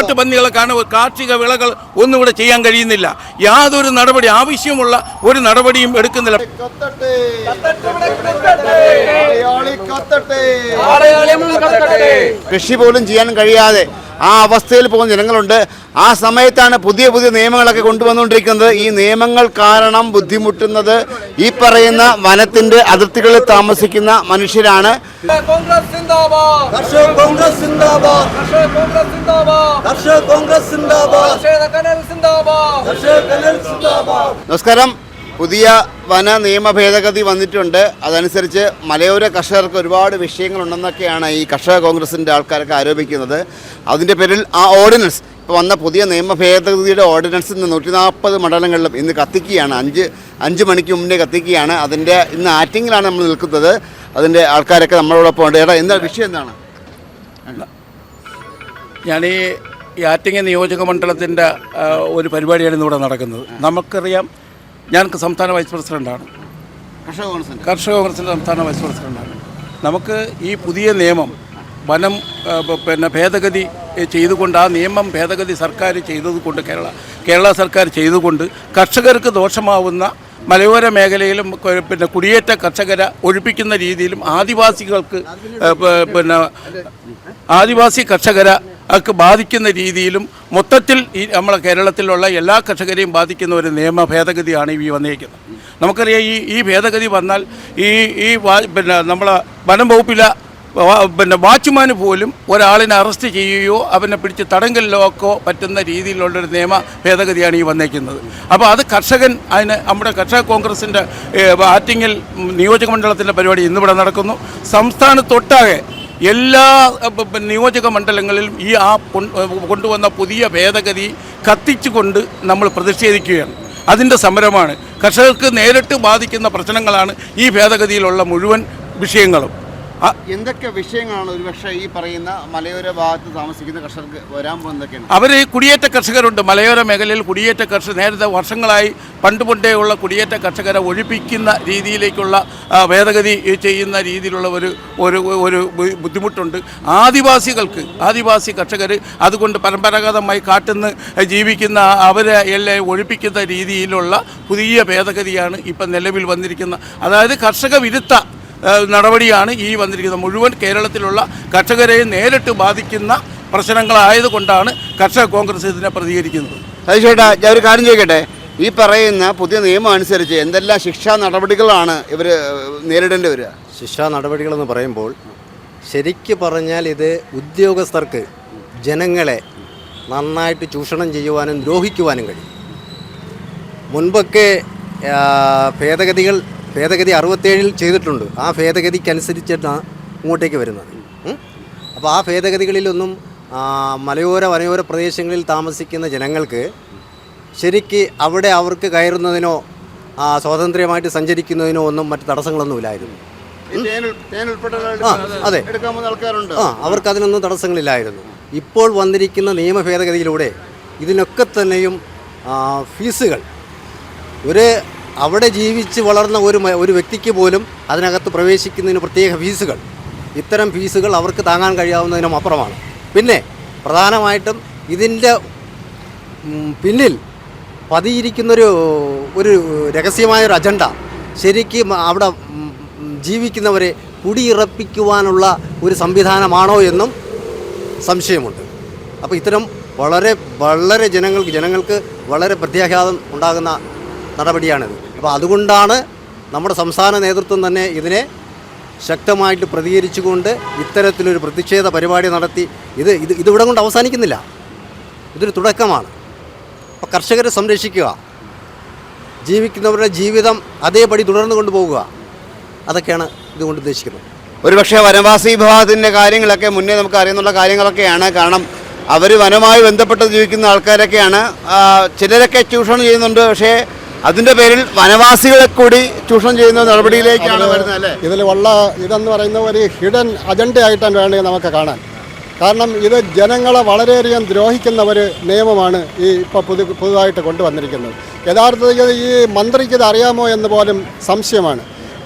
കാട്ടുപന്നികളെ കാണുക കാർഷിക വിളകൾ ഒന്നും ഇവിടെ ചെയ്യാൻ കഴിയുന്നില്ല. യാതൊരു നടപടി ആവശ്യമുള്ള ഒരു നടപടിയും എടുക്കുന്നില്ല. കത്തട്ടെ. മലയാളി കത്തട്ടെ. കൃഷി പോലും ചെയ്യാൻ കഴിയാതെ ആ അവസ്ഥയിൽ പോകുന്ന ജനങ്ങളുണ്ട്. ആ സമയത്താണ് പുതിയ പുതിയ നിയമങ്ങളൊക്കെ കൊണ്ടുവന്നുകൊണ്ടിരിക്കുന്നത്. ഈ നിയമങ്ങൾ കാരണം ബുദ്ധിമുട്ടുന്നത് ഈ പറയുന്ന വനത്തിന്റെ അതിർത്തികളിൽ താമസിക്കുന്ന മനുഷ്യരാണ്. നമസ്കാരം. പുതിയ വന നിയമ ഭേദഗതി വന്നിട്ടുണ്ട്. അതനുസരിച്ച് മലയോര കർഷകർക്ക് ഒരുപാട് വിഷയങ്ങളുണ്ടെന്നൊക്കെയാണ് ഈ കർഷക കോൺഗ്രസിന്റെ ആൾക്കാരൊക്കെ ആരോപിക്കുന്നത്. അതിന്റെ പേരിൽ ആ ഓർഡിനൻസ് ഇപ്പോൾ വന്ന പുതിയ നിയമ ഭേദഗതിയുടെ ഓർഡിനൻസ് ഇന്ന് നൂറ്റി നാൽപ്പത് മണ്ഡലങ്ങളിലും ഇന്ന് കത്തിക്കുകയാണ്. അഞ്ച് അഞ്ച് മണിക്ക് മുന്നേ കത്തിക്കുകയാണ്. അതിന്റെ ഇന്ന് ആറ്റിങ്ങിലാണ് നമ്മൾ നിൽക്കുന്നത്. അതിന്റെ ആൾക്കാരൊക്കെ നമ്മളോടൊപ്പം ഉണ്ട്. ഏടാ എന്താ വിഷയം എന്താണ്? ഞാൻ ഈ ഈ ആറ്റിങ്ങ നിയോജക മണ്ഡലത്തിന്റെ ഒരു പരിപാടിയാണ് ഇന്നിവിടെ നടക്കുന്നത്. നമുക്കറിയാം ഞാൻ സംസ്ഥാന വൈസ് പ്രസിഡന്റാണ് കർഷക കോൺഗ്രസിന്റെ കർഷക കോൺഗ്രസിന്റെ സംസ്ഥാന വൈസ് പ്രസിഡന്റാണ് നമുക്ക് ഈ പുതിയ നിയമം വനം പിന്നെ ഭേദഗതി ചെയ്തുകൊണ്ട് ആ നിയമം ഭേദഗതി സർക്കാർ ചെയ്തതുകൊണ്ട് കേരള കേരള സർക്കാർ ചെയ്തുകൊണ്ട് കർഷകർക്ക് ദോഷമാവുന്ന മലയോര മേഖലയിലും പിന്നെ കുടിയേറ്റ കർഷകരെ ഒഴിപ്പിക്കുന്ന രീതിയിലും ആദിവാസികൾക്ക് പിന്നെ ആദിവാസി കർഷകരെ ഒക്കെ ബാധിക്കുന്ന രീതിയിലും മൊത്തത്തിൽ ഈ നമ്മളെ കേരളത്തിലുള്ള എല്ലാ കർഷകരെയും ബാധിക്കുന്ന ഒരു നിയമ ഭേദഗതിയാണ് ഈ വന്നേക്കുന്നത് നമുക്കറിയാം ഈ ഈ ഭേദഗതി വന്നാൽ ഈ ഈ പിന്നെ നമ്മളെ വനം വകുപ്പിലെ പിന്നെ വാച്ച്മാന് പോലും ഒരാളിനെ അറസ്റ്റ് ചെയ്യുകയോ അവനെ പിടിച്ച് തടങ്കലിലോക്കോ പറ്റുന്ന രീതിയിലുള്ളൊരു നിയമ ഭേദഗതിയാണ് ഈ വന്നേക്കുന്നത് അപ്പോൾ അത് കർഷകൻ അതിന് നമ്മുടെ കർഷക കോൺഗ്രസിന്റെ ആറ്റിങ്ങൽ നിയോജക മണ്ഡലത്തിന്റെ പരിപാടി ഇന്നിവിടെ നടക്കുന്നു. സംസ്ഥാനത്തൊട്ടാകെ എല്ലാ നിയോജക മണ്ഡലങ്ങളിലും ഈ ആ കൊണ്ടുവന്ന പുതിയ ഭേദഗതി കത്തിച്ചുകൊണ്ട് നമ്മൾ പ്രതിഷേധിക്കുകയാണ്. അതിന്റെ സമരമാണ്. കർഷകർക്ക് നേരിട്ട് ബാധിക്കുന്ന പ്രശ്നങ്ങളാണ് ഈ ഭേദഗതിയിലുള്ള മുഴുവൻ വിഷയങ്ങളും. എന്തൊക്കെ വിഷയങ്ങളാണ് ഒരുപക്ഷെ ഈ പറയുന്ന മലയോര ഭാഗത്ത് താമസിക്കുന്ന കർഷകർക്ക് വരാൻ പോകുന്നതൊക്കെയാണ്? അവർ കുടിയേറ്റ കർഷകരുണ്ട്. മലയോര മേഖലയിൽ കുടിയേറ്റ കർഷകർ നേരത്തെ വർഷങ്ങളായി പണ്ട് പണ്ടേ ഉള്ള കുടിയേറ്റ കർഷകരെ ഒഴിപ്പിക്കുന്ന രീതിയിലേക്കുള്ള ഭേദഗതി ചെയ്യുന്ന രീതിയിലുള്ള ഒരു ഒരു ഒരു ബുദ്ധിമുട്ടുണ്ട്. ആദിവാസികൾക്ക് ആദിവാസി കർഷകർ അതുകൊണ്ട് പരമ്പരാഗതമായി കാട്ടുന്ന് ജീവിക്കുന്ന അവരെ എല്ലാം ഒഴിപ്പിക്കുന്ന രീതിയിലുള്ള പുതിയ ഭേദഗതിയാണ് ഇപ്പം നിലവിൽ വന്നിരിക്കുന്ന. അതായത് കർഷക വിരുദ്ധ നടപടിയാണ് ഈ വന്നിരിക്കുന്നത്. മുഴുവൻ കേരളത്തിലുള്ള കർഷകരെ നേരിട്ട് ബാധിക്കുന്ന പ്രശ്നങ്ങളായതുകൊണ്ടാണ് കർഷക കോൺഗ്രസ് ഇതിനെ പ്രതികരിക്കുന്നത്. ചേട്ടാ ഞാൻ ഒരു കാര്യം ചോദിക്കട്ടെ? ഈ പറയുന്ന പുതിയ നിയമം അനുസരിച്ച് എന്തെല്ലാം ശിക്ഷാ നടപടികളാണ് ഇവർ നേരിടേണ്ടി വരിക? ശിക്ഷാ നടപടികളെന്ന് പറയുമ്പോൾ ശരിക്ക് പറഞ്ഞാൽ ഇത് ഉദ്യോഗസ്ഥർക്ക് ജനങ്ങളെ നന്നായിട്ട് ചൂഷണം ചെയ്യുവാനും ദ്രോഹിക്കുവാനും കഴിയും. മുൻപൊക്കെ ഭേദഗതികൾ ഭേദഗതി അറുപത്തേഴിൽ ചെയ്തിട്ടുണ്ട്. ആ ഭേദഗതിക്കനുസരിച്ചിട്ടാണ് ഇങ്ങോട്ടേക്ക് വരുന്നത്? അപ്പോൾ ആ ഭേദഗതികളിലൊന്നും മലയോര വനയോര പ്രദേശങ്ങളിൽ താമസിക്കുന്ന ജനങ്ങൾക്ക് ശരിക്ക് അവിടെ അവർക്ക് കയറുന്നതിനോ ആ, സ്വാതന്ത്ര്യമായിട്ട് സഞ്ചരിക്കുന്നതിനോ ഒന്നും മറ്റ് തടസ്സങ്ങളൊന്നുമില്ലായിരുന്നു ആ അതെ. ആ അവർക്ക് അതിനൊന്നും തടസ്സങ്ങളില്ലായിരുന്നു. ഇപ്പോൾ വന്നിരിക്കുന്ന നിയമ ഭേദഗതിയിലൂടെ ഇതിനൊക്കെ തന്നെയും ഫീസുകൾ ഒരു അവിടെ ജീവിച്ച് വളർന്ന ഒരു ഒരു വ്യക്തിക്ക് പോലും അതിനകത്ത് പ്രവേശിക്കുന്നതിന് പ്രത്യേക ഫീസുകൾ. ഇത്തരം ഫീസുകൾ അവർക്ക് താങ്ങാൻ കഴിയാവുന്നതിനും അപ്പുറമാണ് പിന്നെ പ്രധാനമായിട്ടും ഇതിന്റെ പിന്നിൽ പതിയിരിക്കുന്നൊരു ഒരു രഹസ്യമായൊരു അജണ്ട. ശരിക്കും അവിടെ ജീവിക്കുന്നവരെ കുടിയിറപ്പിക്കുവാനുള്ള ഒരു സംവിധാനമാണോ എന്നും സംശയമുണ്ട്. അപ്പോൾ ഇത്തരം വളരെ വളരെ ജനങ്ങൾക്ക് ജനങ്ങൾക്ക് വളരെ പ്രത്യാഘാതം ഉണ്ടാകുന്ന നടപടിയാണിത്. അപ്പോൾ അതുകൊണ്ടാണ് നമ്മുടെ സംസ്ഥാന നേതൃത്വം തന്നെ ഇതിനെ ശക്തമായിട്ട് പ്രതികരിച്ചുകൊണ്ട് ഇത്തരത്തിലൊരു പ്രതിഷേധ പരിപാടി നടത്തി. ഇത് ഇത് ഇതിവിടെ കൊണ്ട് അവസാനിക്കുന്നില്ല. ഇതൊരു തുടക്കമാണ്. അപ്പോൾ കർഷകരെ സംരക്ഷിക്കുക. ജീവിക്കുന്നവരുടെ ജീവിതം അതേപടി തുടർന്നു കൊണ്ടുപോകുക അതൊക്കെയാണ് ഇതുകൊണ്ട് ഉദ്ദേശിക്കുന്നത്. ഒരുപക്ഷെ വനവാസി വിഭാഗത്തിന്റെ കാര്യങ്ങളൊക്കെ മുന്നേ നമുക്ക് അറിയുന്നുള്ള കാര്യങ്ങളൊക്കെയാണ്. കാരണം അവർ വനവുമായി ബന്ധപ്പെട്ട് ജീവിക്കുന്ന ആൾക്കാരൊക്കെയാണ്. ചിലരൊക്കെ ചൂഷണം ചെയ്യുന്നുണ്ട്. പക്ഷേ അതിന്റെ പേരിൽ വനവാസികളെ കൂടി ചൂഷണം ചെയ്യുന്ന നടപടിയിലേക്കാണ് വരുന്നത് അല്ലേ? ഇതിൽ ഉള്ള ഇതെന്ന് പറയുന്ന ഒരു ഹിഡൻ അജണ്ടയായിട്ടാണ് വേണ്ടത് നമുക്ക് കാണാൻ. കാരണം ഇത് ജനങ്ങളെ വളരെയധികം ദ്രോഹിക്കുന്ന ഒരു നിയമമാണ് ഈ ഇപ്പോൾ പുതു പുതുതായിട്ട് കൊണ്ടുവന്നിരിക്കുന്നത്. യഥാർത്ഥത്തിൽ ഈ മന്ത്രിക്ക് ഇത് അറിയാമോ എന്ന് പോലും സംശയമാണ്.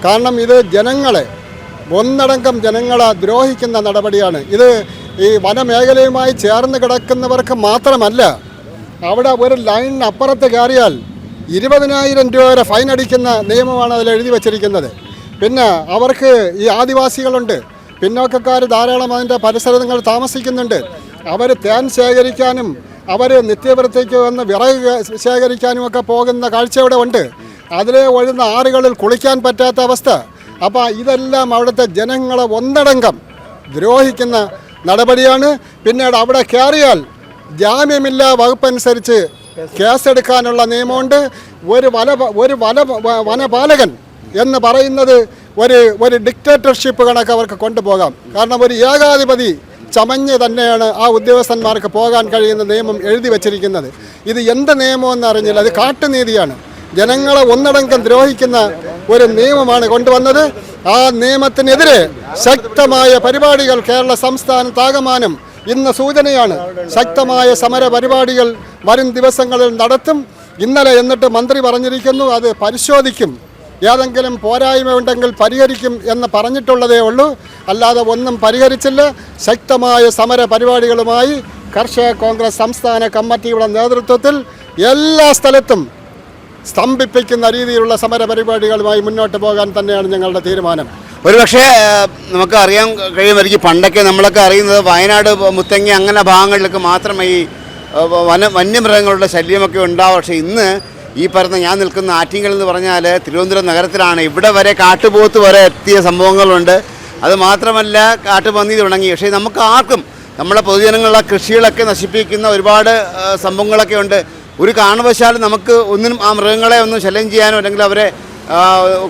കാരണം ഇത് ജനങ്ങളെ ഒന്നടങ്കം ജനങ്ങളെ ദ്രോഹിക്കുന്ന നടപടിയാണ്. ഇത് ഈ വനമേഖലയുമായി ചേർന്ന് കിടക്കുന്നവർക്ക് മാത്രമല്ല അവിടെ ഒരു ലൈൻ അപ്പുറത്ത് കയറിയാൽ ഇരുപതിനായിരം രൂപ വരെ ഫൈൻ അടിക്കുന്ന നിയമമാണ് അതിൽ എഴുതി വച്ചിരിക്കുന്നത്. പിന്നെ അവർക്ക് ഈ ആദിവാസികളുണ്ട്. പിന്നോക്കക്കാർ ധാരാളം അതിന്റെ പരിസരങ്ങൾ താമസിക്കുന്നുണ്ട്. അവർ തേൻ ശേഖരിക്കാനും അവർ നിത്യവൃത്തിക്ക് വന്ന് വിറക് ശേഖരിക്കാനും ഒക്കെ പോകുന്ന കാഴ്ച ഇവിടെ ഉണ്ട്. അതിലെ ഒഴുന്ന ആറുകളിൽ കുളിക്കാൻ പറ്റാത്ത അവസ്ഥ. അപ്പോൾ ഇതെല്ലാം അവിടുത്തെ ജനങ്ങളെ ഒന്നടങ്കം ദ്രോഹിക്കുന്ന നടപടിയാണ്. പിന്നീട് അവിടെ കയറിയാൽ ജാമ്യമില്ലാ വകുപ്പനുസരിച്ച് കേസെടുക്കാനുള്ള നിയമമുണ്ട്. ഒരു വന ഒരു വന വനപാലകൻ എന്ന് പറയുന്നത് ഒരു ഒരു ഡിക്റ്റേറ്റർഷിപ്പ് കണക്ക് അവർക്ക് കൊണ്ടുപോകാം. കാരണം ഒരു ഏകാധിപതി ചമഞ്ഞ് തന്നെയാണ് ആ ഉദ്യോഗസ്ഥന്മാർക്ക് പോകാൻ കഴിയുന്ന നിയമം എഴുതി വച്ചിരിക്കുന്നത്. ഇത് എന്ത് നിയമമെന്ന് അറിഞ്ഞില്ല. അത് കാട്ടുനീതിയാണ്. ജനങ്ങളെ ഒന്നടങ്കം ദ്രോഹിക്കുന്ന ഒരു നിയമമാണ് കൊണ്ടുവന്നത്. ആ നിയമത്തിനെതിരെ ശക്തമായ പരിപാടികൾ കേരള സംസ്ഥാനത്താകമാനം ഇന്ന് സൂചനയാണ്. ശക്തമായ സമര പരിപാടികൾ വരും ദിവസങ്ങളിൽ നടത്തും. ഇന്നലെ എന്നിട്ട് മന്ത്രി പറഞ്ഞിരിക്കുന്നു അത് പരിശോധിക്കും. ഏതെങ്കിലും പോരായ്മ ഉണ്ടെങ്കിൽ പരിഹരിക്കും എന്ന് പറഞ്ഞിട്ടുള്ളതേ ഉള്ളൂ. അല്ലാതെ ഒന്നും പരിഹരിച്ചില്ല. ശക്തമായ സമര പരിപാടികളുമായി കർഷക കോൺഗ്രസ് സംസ്ഥാന കമ്മിറ്റിയുടെ നേതൃത്വത്തിൽ എല്ലാ സ്ഥലത്തും സ്തംഭിപ്പിക്കുന്ന രീതിയിലുള്ള സമര പരിപാടികളുമായി മുന്നോട്ട് പോകാൻ തന്നെയാണ് ഞങ്ങളുടെ തീരുമാനം. ഒരുപക്ഷെ നമുക്ക് അറിയാൻ കഴിയുമായിരിക്കും പണ്ടൊക്കെ നമ്മളൊക്കെ അറിയുന്നത് വയനാട് മുത്തങ്ങി അങ്ങനെ ഭാഗങ്ങളിലൊക്കെ മാത്രമേ ഈ വന വന്യമൃഗങ്ങളുടെ ശല്യമൊക്കെ ഉണ്ടാവും. പക്ഷേ ഇന്ന് ഈ പറഞ്ഞ ഞാൻ നിൽക്കുന്ന ആറ്റിങ്ങൽ എന്ന് പറഞ്ഞാൽ തിരുവനന്തപുരം നഗരത്തിലാണ്. ഇവിടെ വരെ കാട്ടുപോത്ത് വരെ എത്തിയ സംഭവങ്ങളുണ്ട്. അത് മാത്രമല്ല കാട്ടുപന്നി തുടങ്ങി. പക്ഷേ നമുക്ക് ആർക്കും നമ്മളെ പൊതുജനങ്ങളുടെ കൃഷികളൊക്കെ നശിപ്പിക്കുന്ന ഒരുപാട് സംഭവങ്ങളൊക്കെ ഉണ്ട്. ഒരു കാരണവശാലും നമുക്ക് ഒന്നിനും ആ മൃഗങ്ങളെ ഒന്നും ശല്യം ചെയ്യാനോ അല്ലെങ്കിൽ അവരെ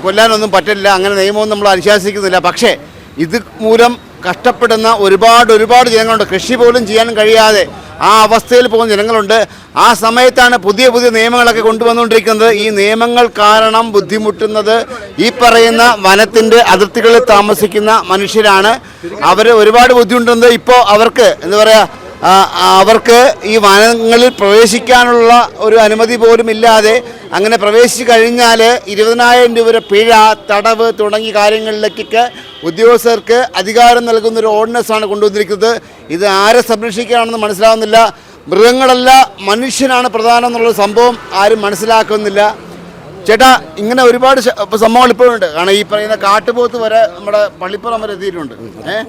കൊല്ലാനൊന്നും പറ്റില്ല. അങ്ങനെ നിയമമൊന്നും നമ്മൾ അനുശാസിക്കുന്നില്ല. പക്ഷേ ഇത് മൂലം കഷ്ടപ്പെടുന്ന ഒരുപാട് ഒരുപാട് ജനങ്ങളുണ്ട്. കൃഷി പോലും ചെയ്യാൻ കഴിയാതെ ആ അവസ്ഥയിൽ പോകുന്ന ജനങ്ങളുണ്ട്. ആ സമയത്താണ് പുതിയ പുതിയ നിയമങ്ങളൊക്കെ കൊണ്ടുവന്നുകൊണ്ടിരിക്കുന്നത്. ഈ നിയമങ്ങൾ കാരണം ബുദ്ധിമുട്ടുന്നത് ഈ പറയുന്ന വനത്തിന്റെ അതിർത്തികളിൽ താമസിക്കുന്ന മനുഷ്യരാണ്. അവർ ഒരുപാട് ബുദ്ധിമുട്ടുന്നത് ഇപ്പോൾ അവർക്ക് എന്താ പറയുക അവർക്ക് ഈ വനങ്ങളിൽ പ്രവേശിക്കാനുള്ള ഒരു അനുമതി പോലും ഇല്ലാതെ അങ്ങനെ പ്രവേശിച്ചു കഴിഞ്ഞാൽ ഇരുപതിനായിരം രൂപ പിഴ തടവ് തുടങ്ങിയ കാര്യങ്ങളിലേക്കൊക്കെ ഉദ്യോഗസ്ഥർക്ക് അധികാരം നൽകുന്ന ഒരു ഓർഡിനൻസാണ് കൊണ്ടുവന്നിരിക്കുന്നത്. ഇത് ആരെ സംരക്ഷിക്കുകയാണെന്ന് മനസ്സിലാവുന്നില്ല. മൃഗങ്ങളല്ല മനുഷ്യനാണ് പ്രധാനം എന്നുള്ള സംഭവം ആരും മനസ്സിലാക്കുന്നില്ല. ചേട്ടാ ഇങ്ങനെ ഒരുപാട് സംഭവങ്ങൾ ഇപ്പോഴുണ്ട് കാരണം ഈ പറയുന്ന കാട്ടുപോത്ത് വരെ നമ്മുടെ പള്ളിപ്പുറം വരെ എത്തിയിട്ടുണ്ട്. ഏഹ്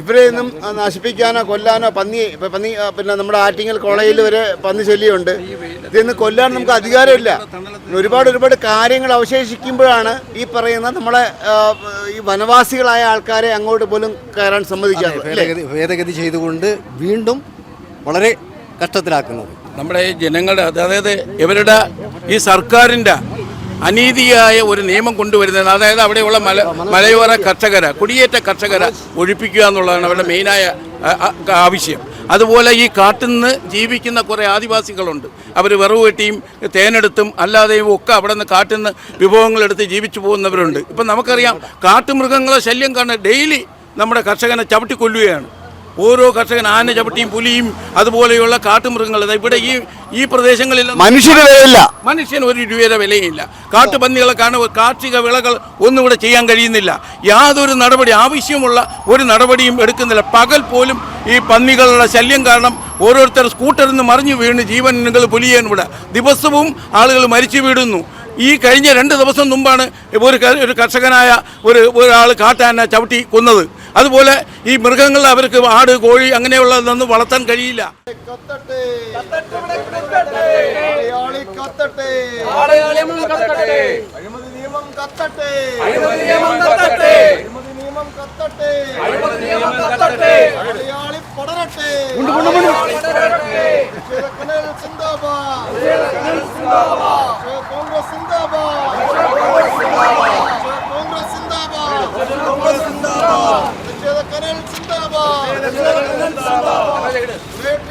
ഇവരെ ഒന്നും നശിപ്പിക്കാനോ കൊല്ലാനോ പന്നി പന്നി പിന്നെ നമ്മുടെ ആറ്റിങ്ങൽ കോളേജിൽ വരെ പന്നി ശല്യമുണ്ട്. ഇതൊന്നും കൊല്ലാൻ നമുക്ക് അധികാരമില്ല. ഒരുപാട് ഒരുപാട് കാര്യങ്ങൾ അവശേഷിക്കുമ്പോഴാണ് ഈ പറയുന്ന നമ്മളെ ഈ വനവാസികളായ ആൾക്കാരെ അങ്ങോട്ട് പോലും കയറാൻ സമ്മതിക്കാറ് ഭേദഗതി ചെയ്തുകൊണ്ട് വീണ്ടും വളരെ കഷ്ടത്തിലാക്കുന്നത്. നമ്മുടെ ഈ ജനങ്ങളുടെ അതായത് ഇവരുടെ ഈ സർക്കാരിന്റെ അനീതിയായ ഒരു നിയമം കൊണ്ടുവരുന്നത് അതായത് അവിടെയുള്ള മല മലയോര കർഷകരെ കുടിയേറ്റ കർഷകരെ ഒഴിപ്പിക്കുക എന്നുള്ളതാണ് അവരുടെ മെയിനായ ആവശ്യം. അതുപോലെ ഈ കാട്ടിൽ നിന്ന് ജീവിക്കുന്ന കുറേ ആദിവാസികളുണ്ട്. അവർ വിറവ് വെട്ടിയും തേനെടുത്തും അല്ലാതെയും ഒക്കെ അവിടെ നിന്ന് കാട്ടിൽ നിന്ന് വിഭവങ്ങളെടുത്ത് ജീവിച്ചു പോകുന്നവരുണ്ട്. ഇപ്പം നമുക്കറിയാം കാട്ടുമൃഗങ്ങളെ ശല്യം കാരണം ഡെയിലി നമ്മുടെ കർഷകനെ ചവിട്ടി കൊല്ലുകയാണ് ഓരോ കർഷകൻ ആന ചവിട്ടിയും പുലിയും അതുപോലെയുള്ള കാട്ടുമൃഗങ്ങൾ. ഇവിടെ ഈ ഈ പ്രദേശങ്ങളിൽ മനുഷ്യന് വിലയില്ല. മനുഷ്യന് ഒരു രൂപയുടെ വിലയില്ല. കാട്ടുപന്നികളെ കാണുക കാർഷിക വിളകൾ ഒന്നും ഇവിടെ ചെയ്യാൻ കഴിയുന്നില്ല. യാതൊരു നടപടി ആവശ്യമുള്ള ഒരു നടപടിയും എടുക്കുന്നില്ല. പകൽ പോലും ഈ പന്നികളുടെ ശല്യം കാരണം ഓരോരുത്തർ സ്കൂട്ടറിൽ നിന്ന് മറിഞ്ഞു വീണ് ജീവനുകൾ പുലിയാണ് ഇവിടെ. ദിവസവും ആളുകൾ മരിച്ചു വീടുന്നു ഈ കഴിഞ്ഞ രണ്ട് ദിവസം മുമ്പാണ് ഒരു ഒരു കർഷകനായ ഒരു ഒരാൾ കാട്ടാന ചവിട്ടി കൊന്നത്. അതുപോലെ ഈ മൃഗങ്ങൾ അവർക്ക് ആട് കോഴി അങ്ങനെയുള്ളതൊന്നും വളർത്താൻ കഴിയില്ല. കോൺഗ്രസ്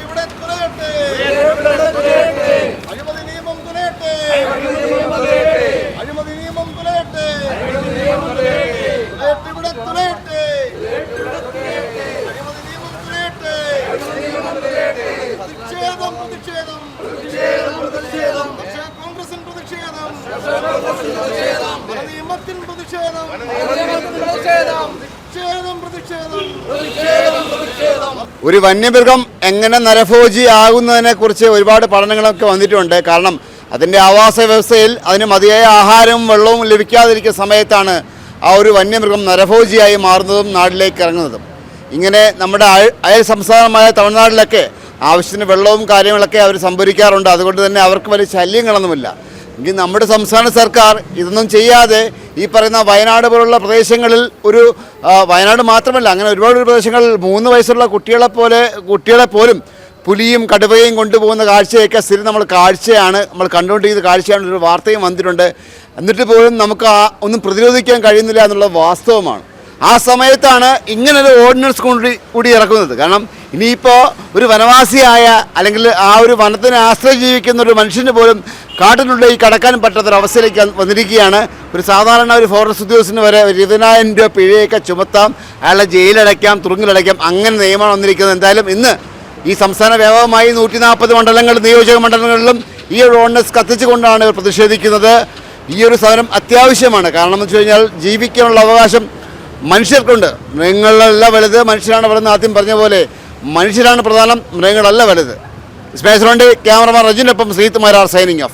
ഇവിടെ കുറയട്ടെ അഴിമതി നിയമം തുലയട്ടെ അഴിമതി നിയമം തുലയട്ടെ റേറ്റ് ഇവിടെ തുലയട്ടെ അഴിമതി നിയമം തുലയട്ടെ പ്രതിഷേധം പ്രതിഷേധം പ്രതിഷേധം കർഷക കോൺഗ്രസിൻ പ്രതിഷേധം നിയമത്തിൻ പ്രതിഷേധം പ്രതിഷേധം ഒരു വന്യമൃഗം എങ്ങനെ നരഭോജി ആകുന്നതിനെ കുറിച്ച് ഒരുപാട് പഠനങ്ങളൊക്കെ വന്നിട്ടുണ്ട്. കാരണം അതിന്റെ ആവാസ വ്യവസ്ഥയിൽ അതിന് മതിയായ ആഹാരവും വെള്ളവും ലഭിക്കാതിരിക്കുന്ന സമയത്താണ് ആ ഒരു വന്യമൃഗം നരഭോജിയായി മാറുന്നതും നാട്ടിലേക്ക് ഇറങ്ങുന്നതും. ഇങ്ങനെ നമ്മുടെ അയ- അയൽ സംസ്ഥാനമായ തമിഴ്നാട്ടിലൊക്കെ ആവശ്യത്തിന് വെള്ളവും കാര്യങ്ങളൊക്കെ അവർ സംഭരിക്കാറുണ്ട്. അതുകൊണ്ട് തന്നെ അവർക്ക് വലിയ ശല്യങ്ങളൊന്നുമില്ല. എങ്കിൽ നമ്മുടെ സംസ്ഥാന സർക്കാർ ഇതൊന്നും ചെയ്യാതെ ഈ പറയുന്ന വയനാട് പോലുള്ള പ്രദേശങ്ങളിൽ ഒരു വയനാട് മാത്രമല്ല അങ്ങനെ ഒരുപാട് പ്രദേശങ്ങളിൽ മൂന്ന് വയസ്സുള്ള കുട്ടികളെ പോലെ കുട്ടികളെ പോലും പുലിയും കടുവയും കൊണ്ടുപോകുന്ന കാഴ്ചയൊക്കെ സ്ഥിരം നമ്മൾ കാഴ്ചയാണ് നമ്മൾ കണ്ടുകൊണ്ടിരിക്കുന്ന കാഴ്ചയാണ് ഒരു വാർത്തയും വന്നിട്ടുണ്ട്. എന്നിട്ട് പോലും നമുക്ക് ആ ഒന്നും പ്രതിരോധിക്കാൻ കഴിയുന്നില്ല എന്നുള്ള വാസ്തവമാണ്. ആ സമയത്താണ് ഇങ്ങനൊരു ഓർഡിനൻസ് കൂടി കൂടി ഇറക്കുന്നത്. കാരണം ഇനിയിപ്പോൾ ഒരു വനവാസിയായ അല്ലെങ്കിൽ ആ ഒരു വനത്തിനെ ആശ്രയി ജീവിക്കുന്ന ഒരു മനുഷ്യന് പോലും കാട്ടിനുള്ളിൽ കടക്കാൻ പറ്റാത്തൊരവസ്ഥയിലേക്ക് വന്നിരിക്കുകയാണ്. ഒരു സാധാരണ ഒരു ഫോറസ്റ്റ് ഉദ്യോഗസ്ഥന് വരെ ഒരു ഇരുപതിനായിരം രൂപ പിഴയൊക്കെ ചുമത്താം. അയാളെ ജയിലടയ്ക്കാം തുറങ്ങിലടയ്ക്കാം അങ്ങനെ നിയമമാണ് വന്നിരിക്കുന്നത്. എന്തായാലും ഇന്ന് ഈ സംസ്ഥാന വ്യാപകമായി നൂറ്റി നാൽപ്പത് മണ്ഡലങ്ങൾ നിയോജക മണ്ഡലങ്ങളിലും ഈ ഒരു ഓർഡിനൻസ് കത്തിച്ചുകൊണ്ടാണ് ഇവർ പ്രതിഷേധിക്കുന്നത്. ഈ ഒരു സാധനം അത്യാവശ്യമാണ്. കാരണം എന്ന് വെച്ച് കഴിഞ്ഞാൽ ജീവിക്കാനുള്ള അവകാശം മനുഷ്യർക്കുണ്ട്. മൃഗങ്ങളല്ല വലുത്. മനുഷ്യരാണ് വലുതെന്ന് ആദ്യം പറഞ്ഞ പോലെ മനുഷ്യരാണ് പ്രധാനം. മൃഗങ്ങളല്ല വലുത്. സ്പേസ് ക്യാമറമാൻ റജിനൊപ്പം ശ്രീത്ത് മാരാർ സൈനിങ് ഓഫ്